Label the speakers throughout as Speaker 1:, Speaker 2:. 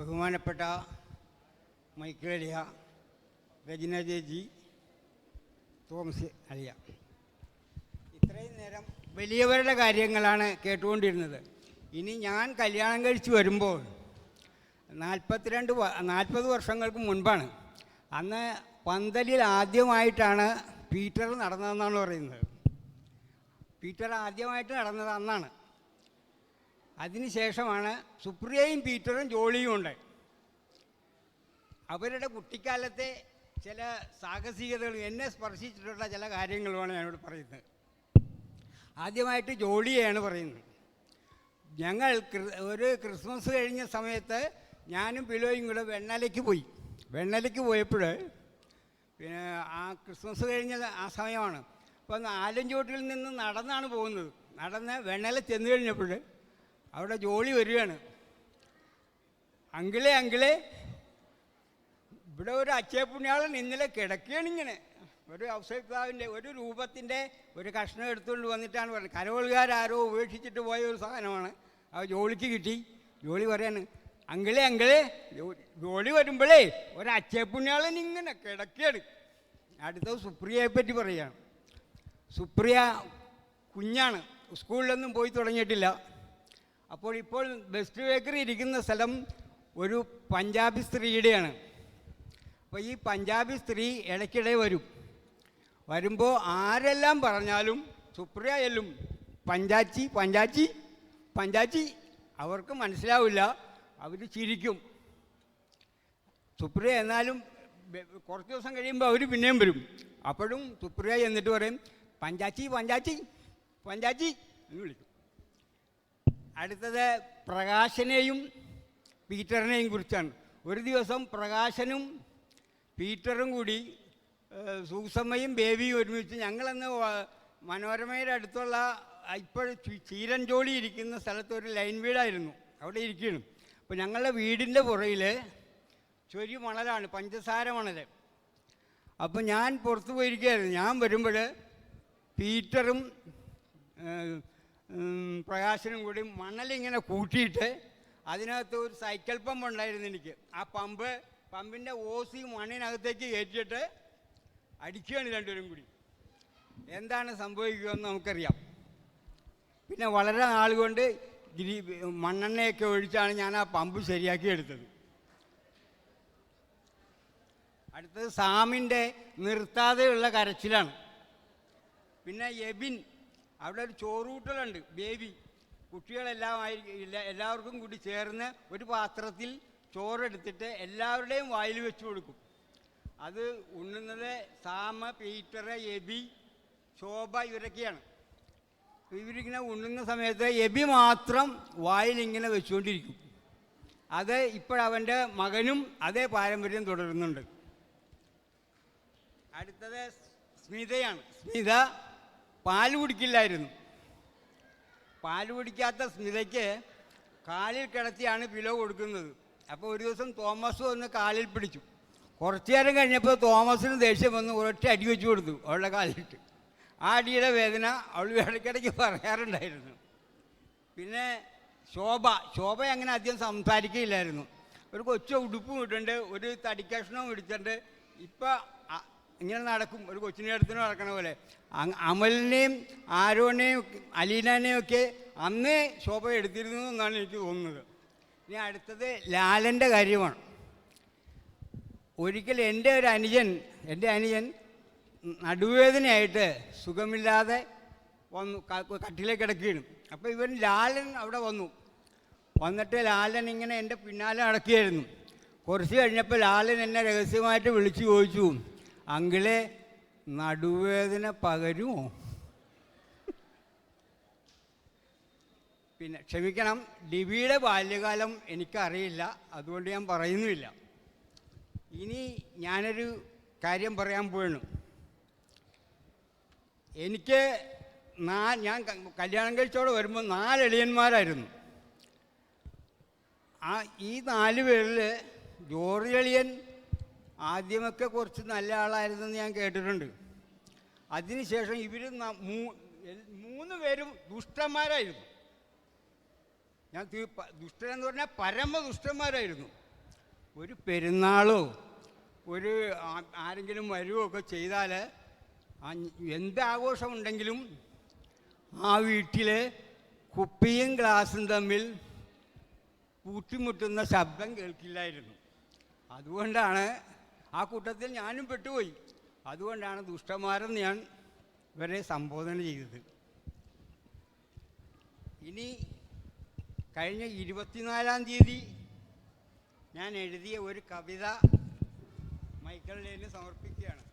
Speaker 1: ബഹുമാനപ്പെട്ട മൈക്കേലിയ രജന ജേജി തോമസ് അലിയ. ഇത്രയും നേരം വലിയവരുടെ കാര്യങ്ങളാണ് കേട്ടുകൊണ്ടിരുന്നത്. ഇനി ഞാൻ കല്യാണം കഴിച്ച് വരുമ്പോൾ നാൽപ്പത്തിരണ്ട് നാൽപ്പത് വർഷങ്ങൾക്ക് മുൻപാണ്. അന്ന് പന്തലിൽ ആദ്യമായിട്ടാണ് പീറ്റർ നടന്നതെന്നാണ് പറയുന്നത്. പീറ്റർ ആദ്യമായിട്ട് നടന്നത് അന്നാണ്. അതിനുശേഷമാണ് സുപ്രിയയും പീറ്ററും ജോളിയും ഉണ്ട്. അവരുടെ കുട്ടിക്കാലത്തെ ചില സാഹസികതകളും എന്നെ സ്പർശിച്ചിട്ടുള്ള ചില കാര്യങ്ങളുമാണ് ഞാനിവിടെ പറയുന്നത്. ആദ്യമായിട്ട് ജോളിയെയാണ് പറയുന്നത്. ഞങ്ങൾ ഒരു ക്രിസ്മസ് കഴിഞ്ഞ സമയത്ത് ഞാനും പിലോയും കൂടെ വെണ്ണലയ്ക്ക് പോയി. വെണ്ണലയ്ക്ക് പോയപ്പോൾ പിന്നെ ആ ക്രിസ്മസ് കഴിഞ്ഞ ആ സമയമാണ്. അപ്പോൾ ആലഞ്ചോട്ടിൽ നിന്ന് നടന്നാണ് പോകുന്നത്. നടന്ന് വെണ്ണല ചെന്ന് കഴിഞ്ഞപ്പോൾ അവിടെ ജോലി വരികയാണ്. അങ്കിളെ അങ്കിളെ ഇവിടെ ഒരു അച്ചയപ്പുണ്യാളൻ ഇന്നലെ കിടക്കുകയാണ് ഇങ്ങനെ. ഒരു ഔസൈത്താവിന്റെ ഒരു രൂപത്തിന്റെ ഒരു കഷ്ണം എടുത്തുകൊണ്ട് വന്നിട്ടാണ് പറഞ്ഞത് കരോൾകാരോ ഉപേക്ഷിച്ചിട്ട് പോയ ഒരു സാധനമാണ്. ആ ജോലിക്ക് കിട്ടി. ജോലി പറയാണ് അങ്കിളെ അങ്കിളെ ജോലി വരുമ്പോഴേ ഒരു അച്ചയപ്പുണ്യാളൻ ഇങ്ങനെ കിടക്കുകയാണ്. അടുത്ത സുപ്രിയയെ പറ്റി പറയുകയാണ്. സുപ്രിയ കുഞ്ഞാണ്. സ്കൂളിലൊന്നും പോയി തുടങ്ങിയിട്ടില്ല. അപ്പോൾ ഇപ്പോൾ ബെസ്റ്റ് ബേക്കറി ഇരിക്കുന്ന സ്ഥലം ഒരു പഞ്ചാബി സ്ത്രീയുടെയാണ്. അപ്പോൾ ഈ പഞ്ചാബി സ്ത്രീ ഇടയ്ക്കിടെ വരും. വരുമ്പോൾ ആരെല്ലാം പറഞ്ഞാലും സുപ്രിയ എല്ലും പഞ്ചാച്ചി പഞ്ചാച്ചി പഞ്ചാച്ചി. അവർക്ക് മനസ്സിലാവില്ല അവർ ചിരിക്കും. സുപ്രിയ എന്നാലും കുറച്ച് ദിവസം കഴിയുമ്പോൾ അവർ പിന്നെയും വരും. അപ്പോഴും സുപ്രിയ എന്നിട്ട് പറയും പഞ്ചാച്ചി പഞ്ചാച്ചി പഞ്ചാച്ചി എന്ന് വിളിക്കും. അടുത്തത് പ്രകാശനെയും പീറ്ററിനെയും കുറിച്ചാണ്. ഒരു ദിവസം പ്രകാശനും പീറ്ററും കൂടി സൂസമ്മയും ബേബിയും ഒരുമിച്ച് ഞങ്ങളന്ന് മനോരമയുടെ അടുത്തുള്ള ഇപ്പോൾ ചീരൻജോളി ഇരിക്കുന്ന സ്ഥലത്ത് ഒരു ലൈൻ വീടായിരുന്നു. അവിടെ ഇരിക്കണം അപ്പോൾ ഞങ്ങളുടെ വീടിന്റെ പുറയിൽ ചൊരി മണലാണ് പഞ്ചസാര മണൽ അപ്പോൾ ഞാൻ പുറത്ത് പോയിരിക്കുകയായിരുന്നു. ഞാൻ വരുമ്പോൾ പീറ്ററും പ്രകാശനും കൂടി മണലിങ്ങനെ കൂട്ടിയിട്ട് അതിനകത്ത് ഒരു സൈക്കിൾ പമ്പ് ഉണ്ടായിരുന്നു എനിക്ക്. ആ പമ്പ് പമ്പിന്റെ ഓസി മണ്ണിനകത്തേക്ക് കയറ്റിയിട്ട് അടിക്കുകയാണ് രണ്ടുപേരും കൂടി. എന്താണ് സംഭവിക്കുകയെന്ന് നമുക്കറിയാം. പിന്നെ വളരെ നാളുകൊണ്ട് ഗിരി മണ്ണെണ്ണയൊക്കെ ഒഴിച്ചാണ് ഞാൻ ആ പമ്പ് ശരിയാക്കി എടുത്തത്. അടുത്തത് സാമിന്റെ നിർത്താതെയുള്ള കരച്ചിലാണ്. പിന്നെ എബിൻ അവിടെ ഒരു ചോറൂട്ടലുണ്ട് ബേബി. കുട്ടികളെല്ലാം എല്ലാവർക്കും കൂടി ചേർന്ന് ഒരു പാത്രത്തിൽ ചോറെടുത്തിട്ട് എല്ലാവരുടെയും വായിൽ വെച്ച് കൊടുക്കും. അത് ഉണ്ണുന്നത് സാമ പീറ്റർ എബി ശോഭ ഇവരൊക്കെയാണ്. ഇവരിങ്ങനെ ഉണ്ണുന്ന സമയത്ത് എബി മാത്രം വായിൽ ഇങ്ങനെ വെച്ചുകൊണ്ടിരിക്കും. അത് ഇപ്പോഴവന്റെ മകനും അതേ പാരമ്പര്യം തുടരുന്നുണ്ട്. അടുത്തത് സ്മിതയാണ്. സ്മിത പാൽ കുടിക്കില്ലായിരുന്നു. പാൽ കുടിക്കാത്ത സ്മിതയ്ക്ക് കാലിൽ കിടത്തിയാണ് പിലോ കൊടുക്കുന്നത്. അപ്പോൾ ഒരു ദിവസം തോമസ് വന്ന് കാലിൽ പിടിച്ചു. കുറച്ചു നേരം കഴിഞ്ഞപ്പോൾ തോമസിന് ദേഷ്യം വന്ന് ഒരൊറ്റ അടി വെച്ച് കൊടുത്തു അവളുടെ കാലിട്ട് ആ അടിയുടെ വേദന അവൾ ഇടയ്ക്കിടയ്ക്ക് പറയാറുണ്ടായിരുന്നു. പിന്നെ ശോഭ ശോഭ അങ്ങനെ അധികം സംസാരിക്കുകയില്ലായിരുന്നു ഒരു കൊച്ചു ഉടുപ്പും ഇട്ടുണ്ട് ഒരു തടിക്കഷ്ണവും ഇടിച്ചിട്ടുണ്ട് ഇപ്പം ഇങ്ങനെ നടക്കും. ഒരു കൊച്ചിന്റെ അടുത്ത് നടക്കണ പോലെ. അമലിനെയും ആരോനെയും അലീനാനെയും ഒക്കെ അന്നേ ശോഭ എടുത്തിരുന്നു എന്നാണ് എനിക്ക് തോന്നുന്നത്. ഇനി അടുത്തത് ലാലന്റെ കാര്യമാണ്. ഒരിക്കൽ എന്റെ ഒരു അനുജൻ എന്റെ അനുജൻ നടുവേദനയായിട്ട് സുഖമില്ലാതെ വന്നു കട്ടിലേക്ക് കിടക്കുകയാണ്. അപ്പോൾ ഇവൻ ലാലൻ അവിടെ വന്നു. വന്നിട്ട് ലാലൻ ഇങ്ങനെ എന്റെ പിന്നാലെ നടക്കുകയായിരുന്നു. കുറച്ച് കഴിഞ്ഞപ്പോൾ ലാലൻ എന്നെ രഹസ്യമായിട്ട് വിളിച്ചു ചോദിച്ചു. അങ്കിളെ നടുവേദന പകരുമോ? പിന്നെ ക്ഷമിക്കണം ഡിബിയുടെ ബാല്യകാലം എനിക്കറിയില്ല അതുകൊണ്ട് ഞാൻ പറയുന്നുമില്ല. ഇനി ഞാനൊരു കാര്യം പറയാൻ പോയണു എനിക്ക് നാ ഞാൻ കല്യാണം കഴിച്ചോടെ വരുമ്പോൾ നാലെളിയന്മാരായിരുന്നു. ആ ഈ നാല് പേരിൽ ജോർജ് എളിയൻ ആദ്യമൊക്കെ കുറച്ച് നല്ല ആളായിരുന്നെന്ന് ഞാൻ കേട്ടിട്ടുണ്ട്. അതിനുശേഷം ഇവർ മൂന്ന് പേരും ദുഷ്ടന്മാരായിരുന്നു. ഞാൻ ദുഷ്ടനെന്ന് പറഞ്ഞാൽ പരമ ദുഷ്ടന്മാരായിരുന്നു ഒരു പെരുന്നാളോ ഒരു ആരെങ്കിലും വരുവോ ഒക്കെ ചെയ്താൽ എന്താഘോഷമുണ്ടെങ്കിലും ആ വീട്ടിലെ കുപ്പിയും ഗ്ലാസും തമ്മിൽ കൂട്ടിമുട്ടുന്ന ശബ്ദം കേൾക്കില്ലായിരുന്നു. അതുകൊണ്ടാണ് ആ കൂട്ടത്തിൽ ഞാനും പെട്ടുപോയി. അതുകൊണ്ടാണ് ദുഷ്ടന്മാരെന്ന് ഞാൻ ഇവരെ സംബോധന ചെയ്തത്. ഇനി കഴിഞ്ഞ ഇരുപത്തിനാലാം തീയതി ഞാൻ എഴുതിയ ഒരു കവിത മൈക്കിളിന് സമർപ്പിക്കുകയാണ്.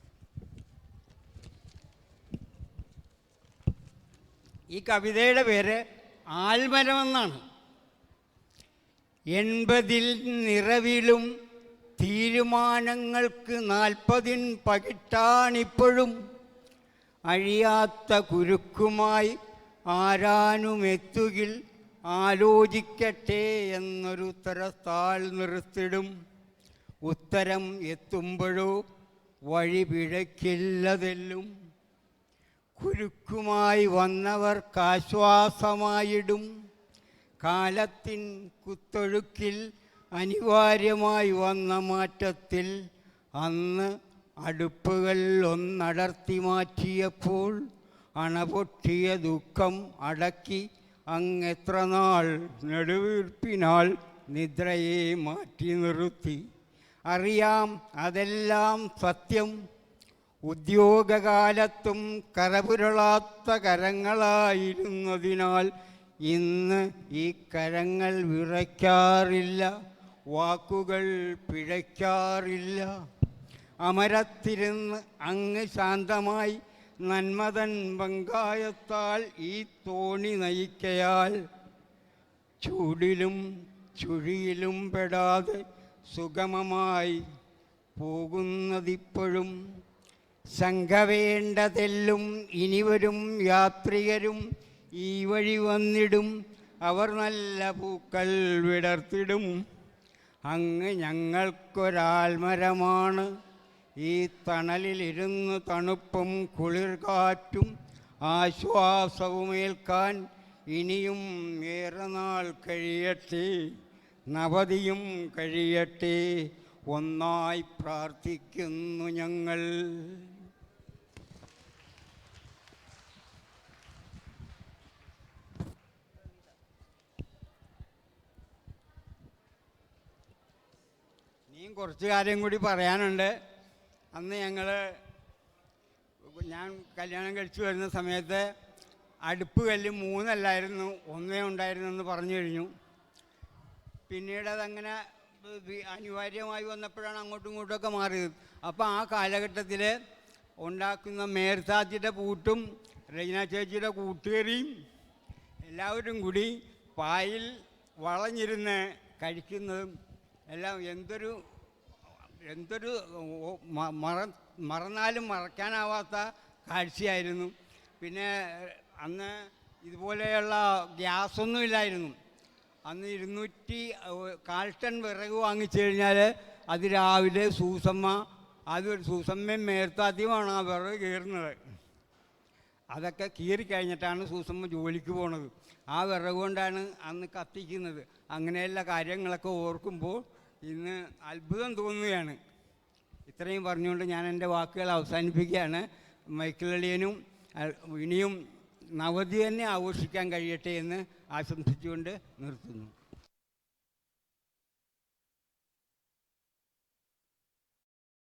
Speaker 1: ഈ കവിതയുടെ പേര് ആൽമരമെന്നാണ്. എൺപതിൽ നിറവിലും തീരുമാനങ്ങൾക്ക് നാൽപ്പതിൻ പകിട്ടാണിപ്പോഴും. അഴിയാത്ത കുരുക്കുമായി ആരാനുമെത്തുകിൽ ആലോചിക്കട്ടെ എന്നൊരു തരത്താൽ നിർത്തിടും. ഉത്തരം എത്തുമ്പോഴോ വഴി പിഴയ്ക്കില്ലതെല്ലും. കുരുക്കുമായി വന്നവർക്കാശ്വാസമായിടും കാലത്തിൻ കുത്തൊഴുക്കിൽ അനിവാര്യമായി വന്ന മാറ്റത്തിൽ അന്ന് അടുപ്പുകൾ ഒന്നടർത്തി മാറ്റിയപ്പോൾ അണപൊട്ടിയ ദുഃഖം അടക്കി അങ്ങെത്ര നാൾ നെടുവീർപ്പിനാൽ നിദ്രയെ മാറ്റി നിർത്തി. അറിയാം അതെല്ലാം സത്യം. ഉദ്യോഗകാലത്തും കരപുരളാത്ത കരങ്ങളായിരുന്നതിനാൽ ഇന്ന് ഈ കരങ്ങൾ വിറയ്ക്കാറില്ല. വാക്കുകൾ പിഴയ്ക്കാറില്ല. അമരത്തിരുന്ന് അങ്ങ് ശാന്തമായി നന്മതൻ പങ്കായത്താൽ ഈ തോണി നയിക്കയാൽ ചൂടിലും ചുഴിയിലും പെടാതെ സുഗമമായി പോകുന്നതിപ്പോഴും ശങ്കവേണ്ടതെല്ലും ഇനിവരും ഇനി വരും യാത്രികരും ഈ വഴി വന്നിടും. അവർ നല്ല പൂക്കൾ വിടർത്തിടും. അങ്ങ് ഞങ്ങൾക്കൊരാൽമരമാണ്. ഈ തണലിലിരുന്ന് തണുപ്പും കുളിർകാറ്റും ആശ്വാസവുമേൽക്കാൻ ഇനിയും ഏറെ നാൾ കഴിയട്ടെ നവതിയും കഴിയട്ടെ. ഒന്നായി പ്രാർത്ഥിക്കുന്നു ഞങ്ങൾ. ഇനിയും കുറച്ച് കാര്യം കൂടി പറയാനുണ്ട്. അന്ന് ഞങ്ങൾ ഞാൻ കല്യാണം കഴിച്ചു വരുന്ന സമയത്ത് അടുപ്പ് കല്ല് മൂന്നല്ലായിരുന്നു ഒന്നേ ഉണ്ടായിരുന്നു എന്ന് പറഞ്ഞു കഴിഞ്ഞു. പിന്നീട് അതങ്ങനെ അനിവാര്യമായി വന്നപ്പോഴാണ് അങ്ങോട്ടും ഇങ്ങോട്ടുമൊക്കെ മാറിയത്. അപ്പോൾ ആ കാലഘട്ടത്തിൽ ഉണ്ടാക്കുന്ന മേർസാജിയുടെ പൂട്ടും രജന ചേച്ചിയുടെ കൂട്ടുകറിയും എല്ലാവരും കൂടി പായിൽ വളഞ്ഞിരുന്ന് കഴിക്കുന്നതും എല്ലാം എന്തൊരു എന്തൊരു മറ മറന്നാലും മറക്കാനാവാത്ത കാഴ്ചയായിരുന്നു. പിന്നെ അന്ന് ഇതുപോലെയുള്ള ഗ്യാസൊന്നും ഇല്ലായിരുന്നു. അന്ന് ഇരുന്നൂറ്റി കാൽ ടൺ വിറക് വാങ്ങിച്ചു കഴിഞ്ഞാൽ അത് രാവിലെ സൂസമ്മ അതൊരു സൂസമ്മയും മേർത്താദ്യമാണ് ആ വിറക് കീറുന്നത്. അതൊക്കെ കീറി കഴിഞ്ഞിട്ടാണ് സൂസമ്മ ജോലിക്ക് പോണത്. ആ വിറക് കൊണ്ടാണ് അന്ന് കത്തിക്കുന്നത്. അങ്ങനെയുള്ള കാര്യങ്ങളൊക്കെ ഓർക്കുമ്പോൾ ഇന്ന് അത്ഭുതം തോന്നുകയാണ്. ഇത്രയും പറഞ്ഞുകൊണ്ട് ഞാൻ എന്റെ വാക്കുകൾ അവസാനിപ്പിക്കുകയാണ്. മൈക്കിളളിയനും ഇനിയും നവതി തന്നെ ആഘോഷിക്കാൻ കഴിയട്ടെ എന്ന് ആശംസിച്ചുകൊണ്ട് നിർത്തുന്നു.